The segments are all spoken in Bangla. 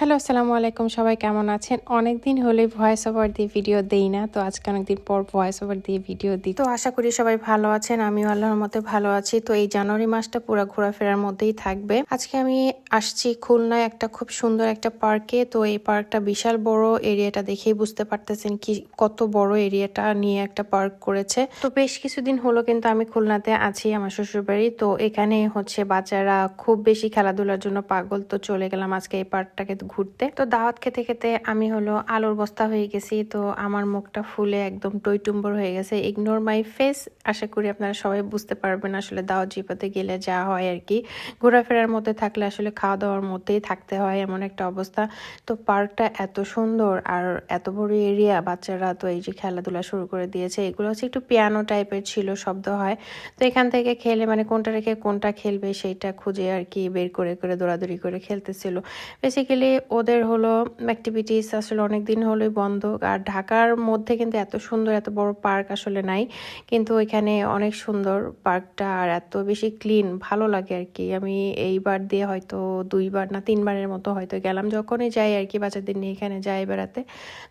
হ্যালো, আসসালামু আলাইকুম। সবাই কেমন আছেন? অনেক দিন হলে ভয়েস ওভার দিয়ে ভিডিও দেই না, তো আজকে অনেকদিন পর ভয়েস ওভার দিয়ে ভিডিও দিই। তো আশা করি সবাই ভালো আছেন, আমিও আল্লাহর মতে ভালো আছি। তো এই জানুয়ারি মাসটা পুরো ঘোরাফেরার মধ্যেই থাকবে। আজকে আমি আসছি খুলনায় একটা খুব সুন্দর একটা পার্কে, তো এই পার্কটা বিশাল বড় এরিয়াটা দেখেই বুঝতে পারতেছেন কি, কত বড় এরিয়াটা নিয়ে একটা পার্ক করেছে। তো বেশ কিছুদিন হলো কিন্তু আমি খুলনাতে আছি, আমার শ্বশুরবাড়ি। তো এখানে হচ্ছে বাচ্চারা খুব বেশি খেলাধুলার জন্য পাগল, তো চলে গেলাম আজকে এই পার্কটাকে ঘুরতে। তো দাওয়াত খেতে খেতে আমি হলো আলুর বস্তা হয়ে গেছি। তো আমার মুখটা ফুলে একদম টইটুম্বর হয়ে গেছে। ইগনোর মাই ফেস আশা করি আপনারা সবাই বুঝতে পারবেন আসলে দাওয়াত জিপাতে গেলে যা হয় আর কি। ঘোরাফেরার মধ্যে থাকলে আসলে খাওয়া দাওয়ার মধ্যেই থাকতে হয় এমন একটা অবস্থা। তো পার্কটা এত সুন্দর আর এত বড় এরিয়া, বাচ্চারা তো এই যে খেলাধুলা শুরু করে দিয়েছে। এগুলো হচ্ছে একটু পিয়ানো টাইপের ছিল শব্দ হয়। তো এখান থেকে খেলে মানে কোনটা রেখে কোনটা খেলবে সেইটা খুঁজে আর কি বের করে করে দৌড়াদৌড়ি করে খেলতেছিল। বেসিক্যালি ওদের হলো অ্যাক্টিভিটিস আসলে অনেক দিন হলোই বন্ধ। আর ঢাকার মধ্যে কিন্তু এত সুন্দর, এত বড় পার্ক আসলে নাই। কিন্তু ওইখানে অনেক সুন্দর পার্কটা আর এত বেশি ক্লিন ভালো লাগে আর কি। আমি এইবার দিয়ে হয়তো দুইবার না তিনবারের মতো হয়তো গেলাম। যখনই যাই আর কি বাচ্চাদের নিয়ে এখানে যাই বেড়াতে।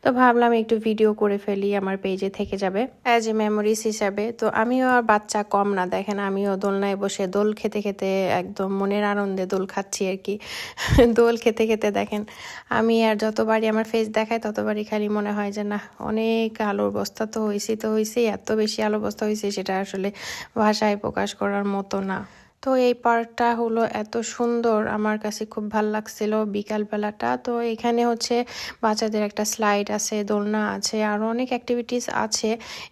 তো ভাবলাম একটু ভিডিও করে ফেলি, আমার পেজে থেকে যাবে। অ্যাজ এ মেমোরিজ হিসাবে। তো আমিও আর বাচ্চা কম না, দেখেন আমিও দোলনায় বসে দোল খেতে খেতে একদম মনের আনন্দে দোল খাচ্ছি আর কি। দোল খেতে খেতে দেখেন আমি আর যতবারই আমার ফেস দেখায় ততবারই খালি মনে হয় যে না অনেক আলোর বস্তা তো হয়েছি তো হয়েছি এত বেশি আলো বস্তা হয়েছে সেটা আসলে ভাষায় প্রকাশ করার মতো না। তো এই পার্কটা হলো এত সুন্দর। আমার কাছে খুব ভালো লাগছিল বিকালবেলাটা। তো এখানে হচ্ছে বাচ্চাদের একটা স্লাইড আছে, দোলনা আছে আরও অনেক অ্যাক্টিভিটিস আছে।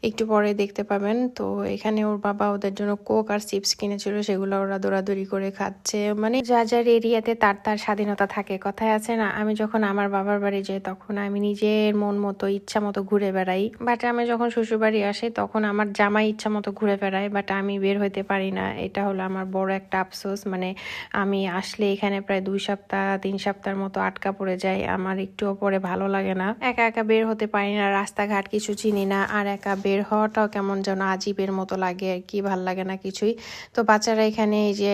একটু পরে দেখতে পাবেন। তো এখানে ওর বাবা ওদের জন্য কোক আর চিপস কিনেছিল, সেগুলো ওরা দৌড়াদৌড়ি করে খাচ্ছে। মানে যা যার এরিয়াতে তার তার স্বাধীনতা থাকে, কথায় আছে না? আমি যখন আমার বাবার বাড়ি যাই তখন আমি নিজের মন মতো, ইচ্ছা মতো ঘুরে বেড়াই। বাট আমি যখন শ্বশুরবাড়ি আসি তখন আমার জামাই ইচ্ছা মতো ঘুরে বেড়াই বাট আমি বের হইতে পারি না। এটা হলো আমার বড় একটা আফসোস। মানে আমি আসলে এখানে প্রায় দুই সপ্তাহ, তিন সপ্তাহের মতো আটকা পড়ে যাই। আমার একটুও পরে ভালো লাগে না। একা একা বের হতে পারি না, রাস্তাঘাট কিছু চিনি না। আর একা বের হওয়াটাও কেমন যেন আজীবের মতো লাগে আর কি, ভালো লাগে না কিছুই। তো বাচ্চারা এখানে এই যে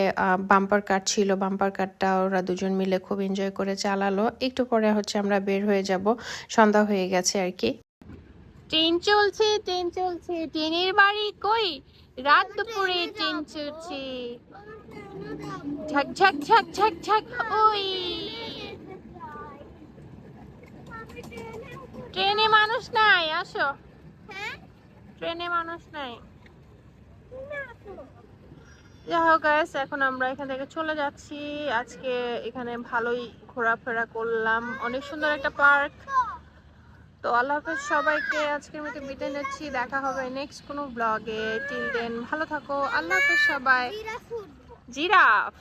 বাম্পার কার ছিল বাম্পার কারটা ওরা দুজন মিলে খুব এনজয় করে চালালো। একটু পরে হচ্ছে আমরা বের হয়ে যাব। সন্ধ্যা হয়ে গেছে আর কি। ট্রেন চলছে ট্রেন চলছে। ট্রেনের বাড়ি কই? রাত দুপুরে ট্রেন চলছে ঝাক ঝাক ঝাক ঝাক ঝাক ওই। ট্রেনে মানুষ নাই আসো। ট্রেনে মানুষ নাই। যাই হোক এখন আমরা এখান থেকে চলে যাচ্ছি। আজকে এখানে ভালোই ঘোরাফেরা করলাম। অনেক সুন্দর একটা পার্ক। তো আল্লাহ হাফেজ সবাইকে আজকের মতো বিদায় নিচ্ছি। দেখা হবে নেক্সট কোনো ব্লগে টিল দেন ভালো থাকো। আল্লাহ হাফেজ সবাই। জিরাফ।